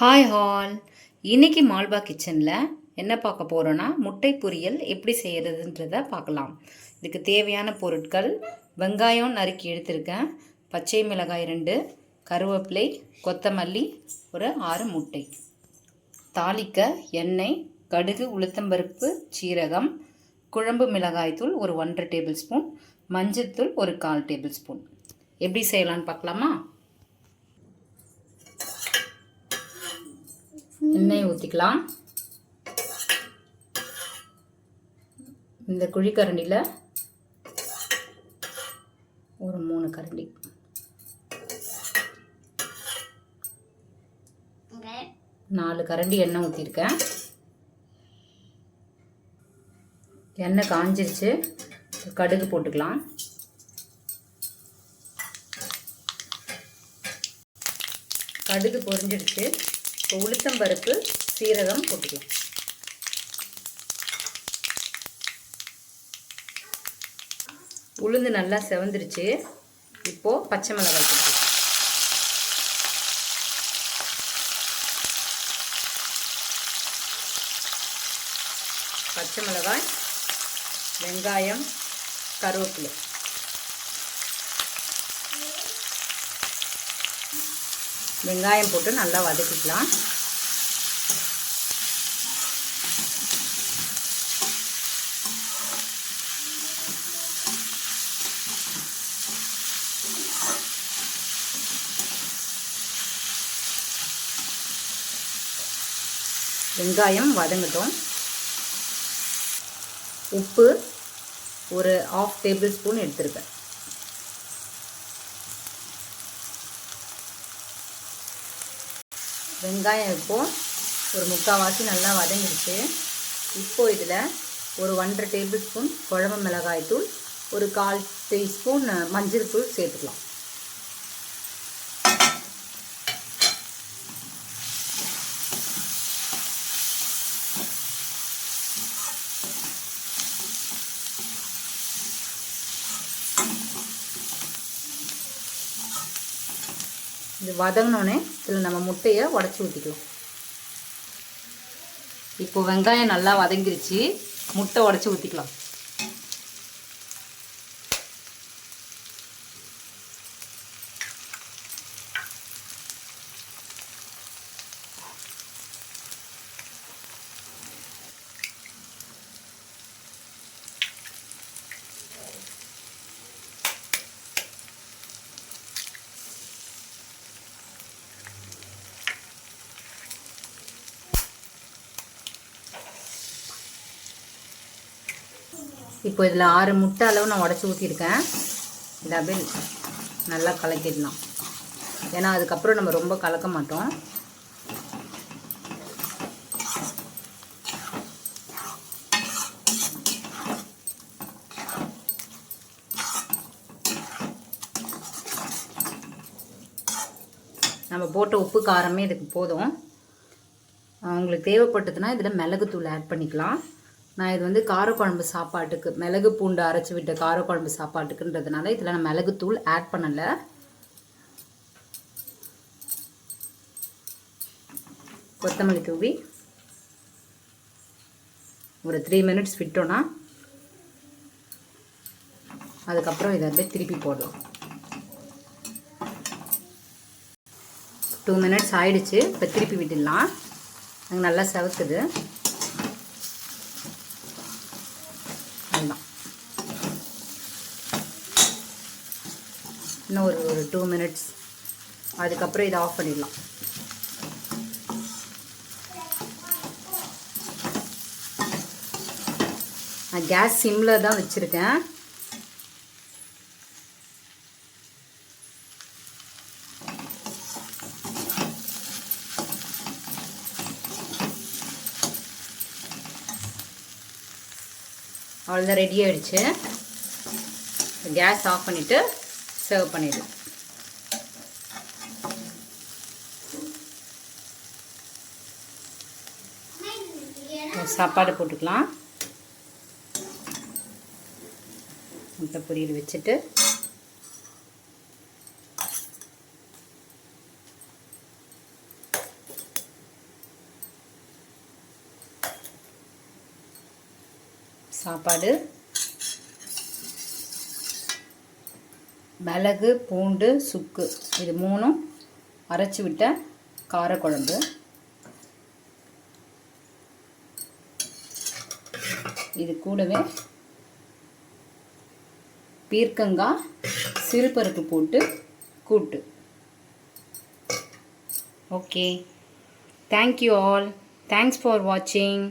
Hi hall இன்றைக்கி மால்பா கிச்சனில் என்ன பார்க்க போகிறோன்னா முட்டை பொரியல் எப்படி செய்கிறதுன்றத பார்க்கலாம். இதுக்கு தேவையான பொருட்கள் வெங்காயம் நறுக்கி எடுத்திருக்கேன். பச்சை மிளகாய் ரெண்டு கருவேப்பிலை கொத்தமல்லி ஒரு ஆறு முட்டை. தாளிக்க எண்ணெய் கடுகு உளுத்தம்பருப்பு சீரகம் குழம்பு மிளகாய்த்தூள் ஒரு ஒன்றரை டேபிள் ஸ்பூன் மஞ்சள்தூள் ஒரு கால் டேபிள் ஸ்பூன். எப்படி செய்யலான்னு பார்க்கலாமா? எண்ணெய் ஊற்றிக்கலாம் இந்த குழிக்கரண்டியில் ஒரு மூணு கரண்டி. நாலு கரண்டி எண்ணெய் ஊற்றிருக்கேன் எண்ணெய் காஞ்சிருச்சு. கடுகு போட்டுக்கலாம். கடுகு பொரிஞ்சிடுச்சு. உளுத்தம்பருப்பு சீரகம் போட்டுக்கலாம். உளுந்து நல்லா செவந்துருச்சு. இப்போது பச்சை மிளகாய் போட்டுக்கலாம். பச்சை மிளகாய் வெங்காயம் கருவேப்பிலை. வெங்காயம் போட்டு நல்லா வதக்கிக்கலாம். வெங்காயம் வதங்கட்டும். உப்பு ஒரு ஆஃப் டேபிள் ஸ்பூன் எடுத்திருக்கேன். வெங்காயம் இப்போது ஒரு முக்கால்வாசி நல்லா வதங்கிடுச்சு. இப்போது இதில் ஒரு ஒன்றரை டேபிள் ஸ்பூன் குழம்பு மிளகாய் தூள் ஒரு கால் டீஸ்பூன் மஞ்சள் தூள் சேர்த்துக்கலாம். இது வதங்கினோடனே இதில் நம்ம முட்டையை உடச்சி ஊற்றிக்கலாம் இப்போ வெங்காயம் நல்லா வதங்கிருச்சு. முட்டை உடச்சி ஊற்றிக்கலாம் இப்போ இதில் ஆறு முட்டை அளவு நான் உடச்சி ஊற்றிருக்கேன் இதை அப்படியே நல்லா கலக்கிடலாம். ஏன்னா அதுக்கப்புறம் நம்ம ரொம்ப கலக்க மாட்டோம். நம்ம போட்ட உப்பு காரமே இதுக்கு போதும். உங்களுக்கு தேவைப்பட்டதுன்னா இதில் மிளகுத்தூள் ஆட் பண்ணிக்கலாம். நான் இது வந்து காரக்குழம்பு சாப்பாட்டுக்கு மிளகு பூண்டு அரைச்சி விட்ட காரக்குழம்பு சாப்பாட்டுக்குன்றதுனால இதில் நான் மிளகுத்தூள் ஆட் பண்ணலை. கொத்தமல்லி தூவி ஒரு த்ரீ மினிட்ஸ் விட்டோன்னா அதுக்கப்புறம் இதை வந்து திருப்பி போடுவோம் டூ மினிட்ஸ் ஆயிடுச்சு இப்போ திருப்பி விட்டுடலாம். அங்கே நல்லா செவக்குது. இன்னும் ஒரு ஒரு டூ மினிட்ஸ் அதுக்கப்புறம் இதை ஆஃப் பண்ணிடலாம். நான் கேஸ் சிம்மில் தான் வச்சுருக்கேன். அவ்வளோதான் ரெடி ஆகிடுச்சு கேஸ் ஆஃப் பண்ணிவிட்டு சர்வ் பண்ணிடலாம் சாப்பாடு போட்டுக்கலாம். முட்டை பொரியல் வச்சுட்டு. சாப்பாடு மிளகு பூண்டு சுக்கு. இது மூணும் அரைச்சி விட்ட காரக்குழம்பு. இது கூடவே பீர்க்கங்காய் சிறுபருப்பு போட்டு கூட்டு. Okay thank you all thanks for வாட்சிங்